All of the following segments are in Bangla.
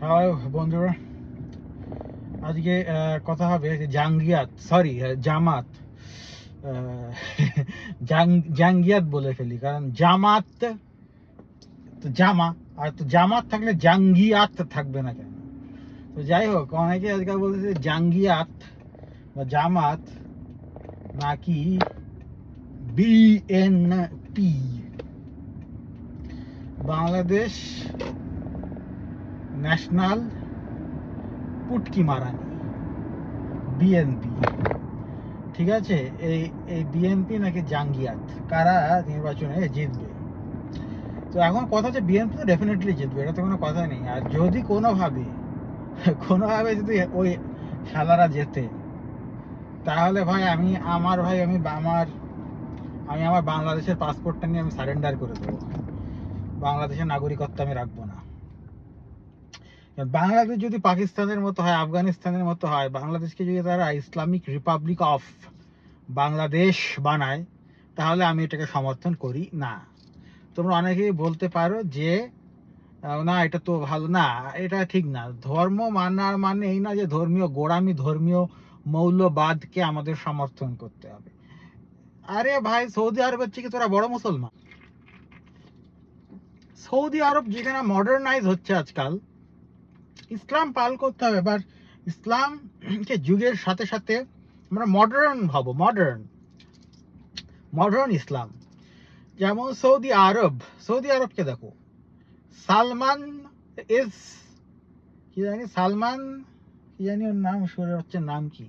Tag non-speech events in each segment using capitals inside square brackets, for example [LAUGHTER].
হ্যালো বন্ধুরা। আজকে কথা হবে জাঙ্গিয়াত সরি জামাত। [LAUGHS] জাঙ্গিয়াত বলে ফেলি, কারণ জামাত তো জামা, আর তো জামাত থাকলে জাঙ্গিয়াত থাকবে না কেন? তো যাই হোক, অনেকে আজকাল বলতেছে জাঙ্গিয়াত বা জামাত নাকি বিএনপি বাংলাদেশ ন্যাশনাল পুটকি মারানি বিএনপি ঠিক আছে? এই এই বিএনপি নাকি জাঙ্গিয়াত, কারা নির্বাচনে জিতবে? তো এখন কথা হচ্ছে বিএনপি তো ডেফিনেটলি জিতবে, এটা তো কোনো কথা নেই। আর যদি কোনোভাবে কোনোভাবে যদি ওই খেলারা জেতে, তাহলে ভাই আমি, আমার ভাই, আমি আমার আমি আমার বাংলাদেশের পাসপোর্টটা নিয়ে আমি সারেন্ডার করে দেবো। বাংলাদেশের নাগরিকত্ব আমি রাখব বাংলাদেশ যদি পাকিস্তানের মতো হয়, আফগানিস্তানের মতো হয়, বাংলাদেশকে যদি তারা ইসলামিক রিপাবলিক অফ বাংলাদেশ বানায়, তাহলে আমি এটাকে সমর্থন করি না। তোমরা অনেকেই বলতে পারো যে না, এটা তো ভালো, না, এটা ঠিক না। ধর্ম মানার মানে এই না যে ধর্মীয় গোড়ামি, ধর্মীয় মৌলবাদকে আমাদের সমর্থন করতে হবে। আরে ভাই, সৌদি আরবের থেকে তোরা বড় মুসলমান। সৌদি আরব যেখানে মডার্নাইজ হচ্ছে আজকাল ইসলাম পাল করতে হবে বাট ইসলামকে যুগের সাথে সাথে আমরা মডার্ন ভাবো মডার্ন মডার্ন ইসলাম। যেমন সৌদি আরব, সৌদি আরবকে দেখো, সালমান ইজ কি জানি, সালমান, কি জানি ওর নাম শুরু হচ্ছে নাম কি?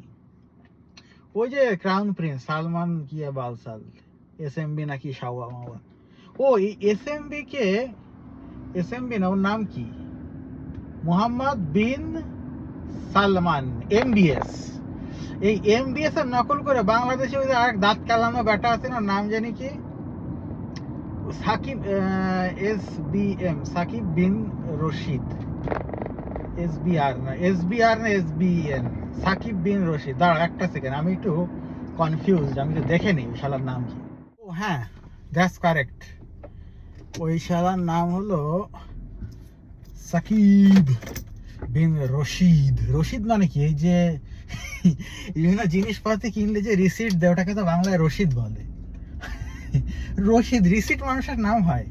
ওই যে ক্রাউন প্রিন্স সালমান কি বালসাল এস এম বি নাকি শাওয়া ও এস এম বি কে এস এম বি না, ওর নাম কি? মোহাম্মদ বিন সালমান এমবিএস এই এমবিএস এর নকল করে বাংলাদেশে ওই আরেক দাঁত কালানো ব্যাটা আছে না, নাম জানি কি? Sakib S B M Sakib bin Rashid. S B R না এস বি আর না S B N Sakib bin Rashid. দাঁড়া একটা সেকেন্ড আমি একটু কনফিউজ আমি তো দেখে নিই শালার নাম কি। ও হ্যাঁ দ্যাটস কারেক্ট ওই শালার নাম হলো সাকিব বিন রশিদ। রশিদ মানে কি? এই যে [LAUGHS] বিভিন্ন জিনিসপাতি কিনলে যে রিসিট দেয়, ওটাকে তো বাংলায় রশিদ বলে। [LAUGHS] রশিদ রিসিট মানুষের নাম হয়।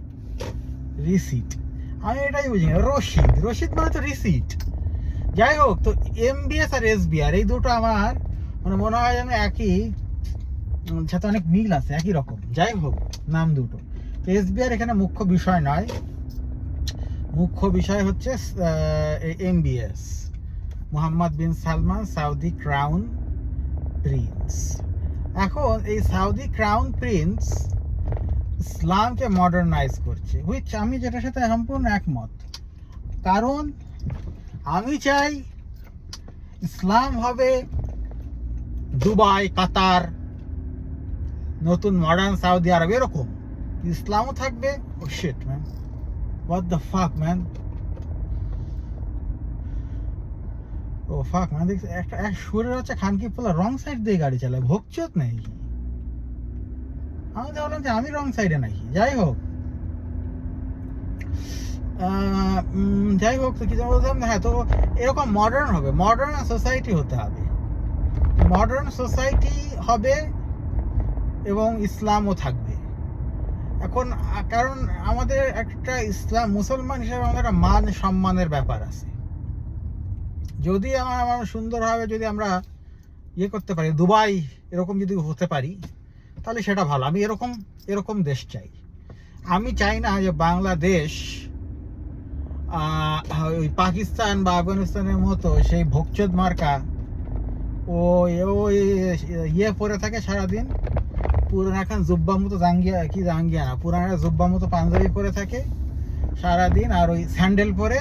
রিসিট আমি এটাই বুঝি না। রশিদ। রশিদ মানে তো রিসিট যাই হোক, তো এমবিএস আর এসবিআর এই দুটো আমার মানে মনে হয় যেন একই, সাথে অনেক মিল আছে, একই রকম। যাই হোক, নাম দুটো। এস এসবিআর এখানে মুখ্য বিষয় নয়। মুখ্য বিষয় হচ্ছে MBS Mohammed bin Salman, Saudi crown prince. এখন এই সাউদি ক্রাউন প্রিন্স ইসলামকে মডার্নাইজ করছে হুইচ আমি যেটার সাথে সম্পূর্ণ একমত। কারণ আমি চাই ইসলাম হবে দুবাই, কাতার, নতুন মডার্ন সাউদি আরব, এরকম। ইসলামও থাকবে, ও shit man what the fuck man oh fuck man দেখছি, একটা এক সুরের হচ্ছে খানকি পোলা রং সাইড দিয়ে গাড়ি চালায় ভোগচত নেই আমি ভাবলাম যে আমি রং সাইডে নাকি, যাই হোক। যাই হোক, তো কি যেন বলছিলাম হ্যাঁ তো এরকম মডার্ন হবে মডার্ন সোসাইটি হতে হবে। মডার্ন সোসাইটি হবে এবং ইসলামও থাকবে। এখন কারণ আমাদের একটা ইসলাম, মুসলমান হিসেবে আমাদের একটা মান সম্মানের ব্যাপার আছে। যদি আমার আমার সুন্দরভাবে যদি আমরা ইয়ে করতে পারি, দুবাই এরকম যদি হতে পারি, তাহলে সেটা ভালো। আমি এরকম এরকম দেশ চাই। আমি চাই না যে বাংলাদেশ ওই পাকিস্তান বা আফগানিস্তানের মতো সেই ভোগচোদ মার্কা ও ইয়ে পরে থাকে সারাদিন পুরান এখন জুব্বা মতো জাঙ্গিয়া, কি জাঙ্গিয়া না, পুরান একটা জুব্বা মতো পাঞ্জাবি পরে থাকে সারাদিন আর ওই স্যান্ডেল পরে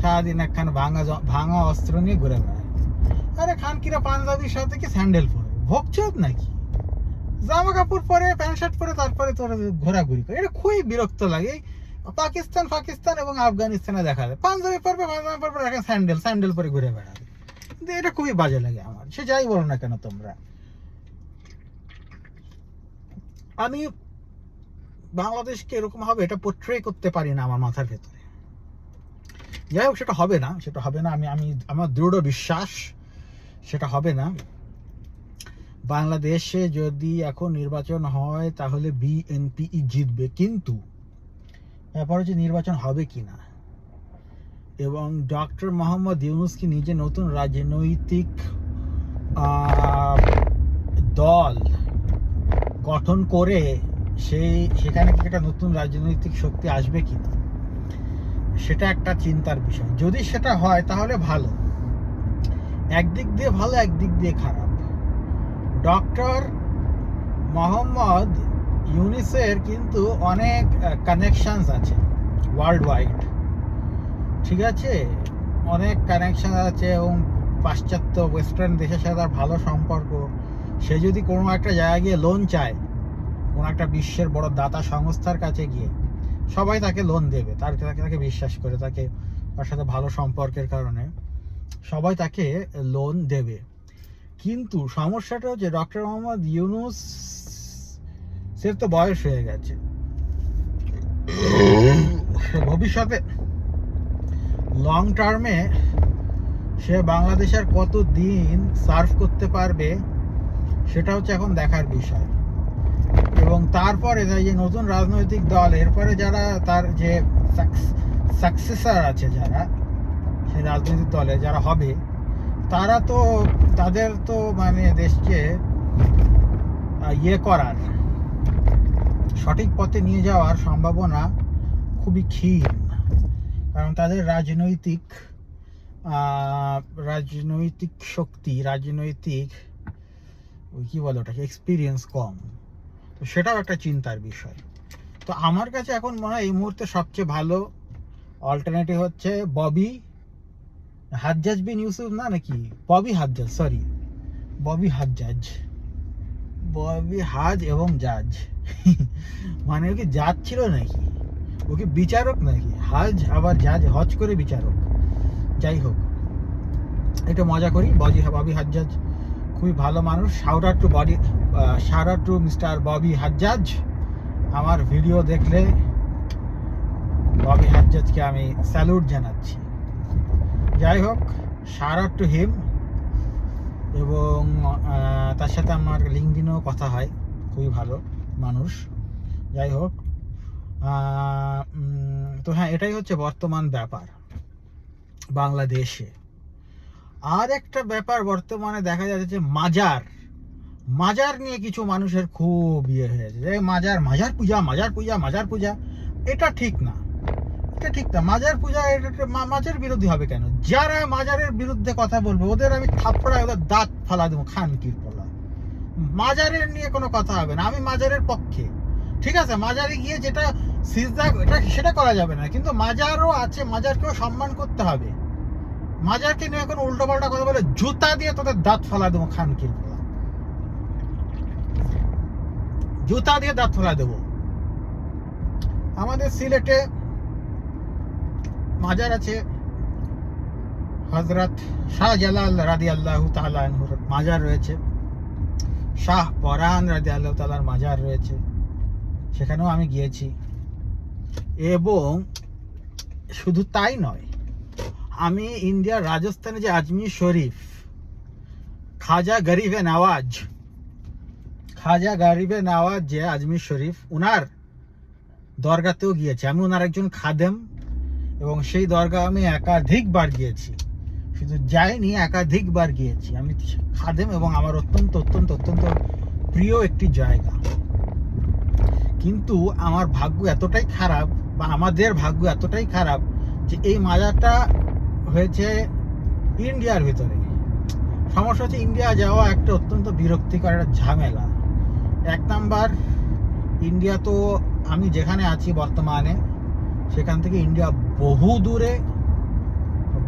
সারাদিন একখান ভাঙা ভাঙা অস্ত্র নিয়ে ঘুরে বেড়ায়। আরে খানকিরা পাঞ্জাবির সাথে কি স্যান্ডেল পরে? ভোগচোদ নাকি? জামা কাপড় পরে প্যান্ট শার্ট পরে, তারপরে তোর ঘোরাঘুরি করে। এটা খুবই বিরক্ত লাগে। পাকিস্তান পাকিস্তান এবং আফগানিস্তানে দেখা যায়। পাঞ্জাবি পরবে পাঞ্জাবি পরবে, এখন স্যান্ডেল স্যান্ডেল পরে ঘুরে বেড়াবে কিন্তু এটা খুবই বাজে লাগে আমার। সে যাই বলো না কেন তোমরা। আমি বাংলাদেশকে এরকম হবে এটা পোট্রে করতে পারি না আমার মাথার ভেতরে। যাই হোক, সেটা হবে না, সেটা হবে না। আমি আমি, আমার দৃঢ় বিশ্বাস সেটা হবে না। বাংলাদেশে যদি এখন নির্বাচন হয়, তাহলে বিএনপি জিতবে। কিন্তু ব্যাপার হচ্ছে নির্বাচন হবে কি না। এবং ডক্টর মোহাম্মদ ইউনুস কি নিজে নতুন রাজনৈতিক দল গঠন করে সেই সেখানে কি একটা নতুন রাজনৈতিক শক্তি আসবে কি না? সেটা একটা চিন্তার বিষয়। যদি সেটা হয়, তাহলে ভালো। একদিক দিয়ে ভালো, একদিক দিয়ে খারাপ। ডক্টর মোহাম্মদ ইউনিসের কিন্তু অনেক কানেকশনস আছে ওয়ার্ল্ড ওয়াইড ঠিক আছে? অনেক কানেকশান আছে এবং পাশ্চাত্য ওয়েস্টার্ন দেশের সাথে ভালো সম্পর্ক। সে যদি কোনো একটা জায়গায় গিয়ে লোন চায়, কোনো একটা বিশ্বের বড় দাতা সংস্থার কাছে গিয়ে, সবাই তাকে লোন দেবে। তার তাকে তাকে বিশ্বাস করে, তাকে তার সাথে ভালো সম্পর্কের কারণে সবাই তাকে লোন দেবে। কিন্তু সমস্যাটা হচ্ছে ডক্টর মোহাম্মদ ইউনুস, সে তো বয়স হয়ে গেছে। ভবিষ্যতে লং টার্মে সে বাংলাদেশের কত দিন সার্ভ করতে পারবে সেটা হচ্ছে এখন দেখার বিষয়। এবং তারপরে যে নতুন রাজনৈতিক দল, এরপরে যারা তার যে সাকসেসার আছে যারা, সেই রাজনৈতিক দলে যারা হবে, তারা তো, তাদের তো মানে দেশকে ইয়ে করার, সঠিক পথে নিয়ে যাওয়ার সম্ভাবনা খুবই ক্ষীণ। কারণ তাদের রাজনৈতিক রাজনৈতিক শক্তি, রাজনৈতিক ওই কি বলে ওটাকে? এক্সপিরিয়েন্স কম। তো সেটাও একটা চিন্তার বিষয়। তো আমার কাছে এখন মনে হয় এই মুহূর্তে সবচেয়ে ভালো অল্টারনেটিভ হচ্ছে ববি হাজ্জাজ বিন ইউসুফ না নাকি? ববি হাজ্জাজ সরি ববি হাজ্জাজ ববি হাজ এবং জাজ [LAUGHS] মানে ও কি জাজ ছিল নাকি? ও কি বিচারক নাকি? হাজ আবার জাজ হজ করে বিচারক। যাই হোক, একটু মজা করি। বজি ববি হাজ্জাজ খুবই ভালো মানুষ। Shout to body shout to mister Bobby Hajjaj আমার ভিডিও দেখলে ববি হাজ্জাজকে আমি স্যালুট জানাচ্ছি। যাই হোক শাউট টু হিম এবং তার সাথে আমার লিঙ্কডিনেও কথা হয়। খুবই ভালো মানুষ। যাই হোক তো হ্যাঁ এটাই হচ্ছে বর্তমান ব্যাপার বাংলাদেশে। আর একটা ব্যাপার বর্তমানে দেখা যাচ্ছে মাজার মাজার নিয়ে কিছু মানুষের খুব ইয়ে হয়েছে যে মাজার মাজার পূজা মাজার পূজা মাজার পূজা, এটা ঠিক না। এটা ঠিক না। মাজার পূজা, এটা মাজার বিরোধী হবে কেন? যারা মাজারের বিরুদ্ধে কথা বলবে, ওদের আমি থাপড়ায় ওদের দাঁত ফালা দেবো, খান কির মাজারের নিয়ে কোনো কথা হবে না। আমি মাজারের পক্ষে। ঠিক আছে, মাজারে গিয়ে যেটা সিজদা, এটা সেটা করা যাবে না। কিন্তু মাজারও আছে, মাজারকেও সম্মান করতে হবে। মাজারকে নিয়ে এখন উল্টো পাল্টা কথা বলে জুতা দিয়ে তোদের দাঁত ফালা দেবো খানকির বলা জুতা দিয়ে দাঁত ফালা দেবো। আমাদের সিলেটে মাজার আছে হজরত শাহজালাল রাদি আল্লাহ মাজার রয়েছে। শাহ পরান রাদি আল্লাহ তালার মাজার রয়েছে। সেখানেও আমি গিয়েছি। এবং শুধু তাই নয় আমি ইন্ডিয়ার রাজস্থানে যে আজমির শরীফ, খাজা গরিবে নওয়াজ, খাজা গরিবে নওয়াজ যে আজমির শরীফ, উনার দরগাতেও গিয়েছি। আমি ওনার একজন খাদেম এবং সেই দরগা আমি একাধিকবার গিয়েছি। শুধু যাইনি, একাধিকবার গিয়েছি। আমি খাদেম এবং আমার অত্যন্ত অত্যন্ত অত্যন্ত প্রিয় একটি জায়গা। কিন্তু আমার ভাগ্য এতটাই খারাপ বা আমাদের ভাগ্য এতটাই খারাপ যে এই মাজারটা হয়েছে ইন্ডিয়ার ভিতরে। সমস্যা হচ্ছে ইন্ডিয়া যাওয়া একটা অত্যন্ত বিরক্তিকর একটা ঝামেলা। এক নাম্বার, ইন্ডিয়া তো আমি যেখানে আছি বর্তমানে, সেখান থেকে ইন্ডিয়া বহু দূরে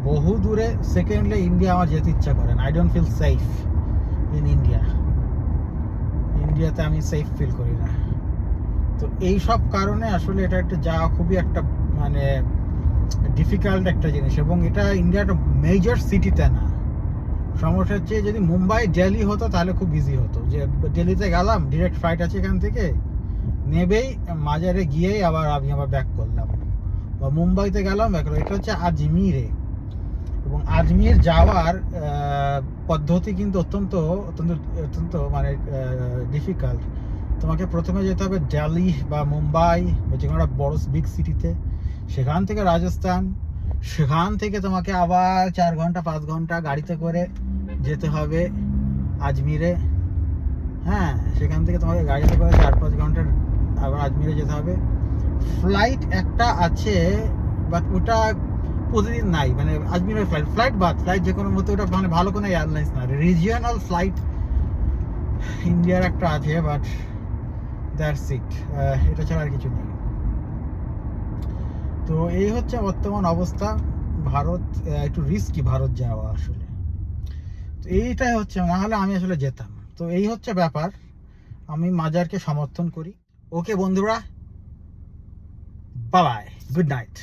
বহু দূরে সেকেন্ডলি ইন্ডিয়া আমার যেতে ইচ্ছা করে না। I don't feel safe in India ইন্ডিয়াতে আমি সেফ ফিল করি না। তো এই সব কারণে আসলে এটা একটা যাওয়া খুবই একটা মানে ডিফিকাল্ট একটা জিনিস এবং এটা ইন্ডিয়ার মেজর সিটিতে না। সমস্যা হচ্ছে যদি মুম্বাই, দিল্লি হতো তাহলে খুব ইজি হতো। যে দিল্লিতে গেলাম ডিরেক্ট ফ্লাইট আছে এখান থেকে, নেবেই, মাজারে গিয়েই আবার আমি আবার ব্যাক করলাম। বা মুম্বাইতে গেলাম ব্যাক- এটা হচ্ছে আজমিরে। এবং আজমির যাওয়ার পদ্ধতি কিন্তু অত্যন্ত অত্যন্ত অত্যন্ত মানে ডিফিকাল্ট তোমাকে প্রথমে যেতে হবে দিল্লি বা মুম্বাই বা যে কোনো একটা বড় বিগ সিটিতে সেখান থেকে রাজস্থান, সেখান থেকে তোমাকে আবার চার ঘণ্টা, পাঁচ ঘণ্টা গাড়িতে করে যেতে হবে আজমিরে। হ্যাঁ সেখান থেকে তোমাকে গাড়িতে করে চার, পাঁচ ঘণ্টা আবার আজমিরে যেতে হবে। ফ্লাইট একটা আছে বাট ওটা প্রতিদিন নাই মানে আজমিরের ফ্লাইট ফ্লাইট বাদ ফ্লাইট যে কোনো মতো ওটা মানে ভালো কোনো এয়ারলাইন্স না। রিজিয়নাল ফ্লাইট ইন্ডিয়ার একটা আছে বাট দ্যাটস ইট এটা ছাড়া আর কিছু নেই। তো এই হচ্ছে বর্তমান অবস্থা। ভারত একটু রিস্কি ভারত যাওয়া আসলে। তো এইটাই হচ্ছে, না হলে আমি আসলে যেতাম। তো এই হচ্ছে ব্যাপার। আমি মাজারকে সমর্থন করি। ওকে বন্ধুরা বাই গুড নাইট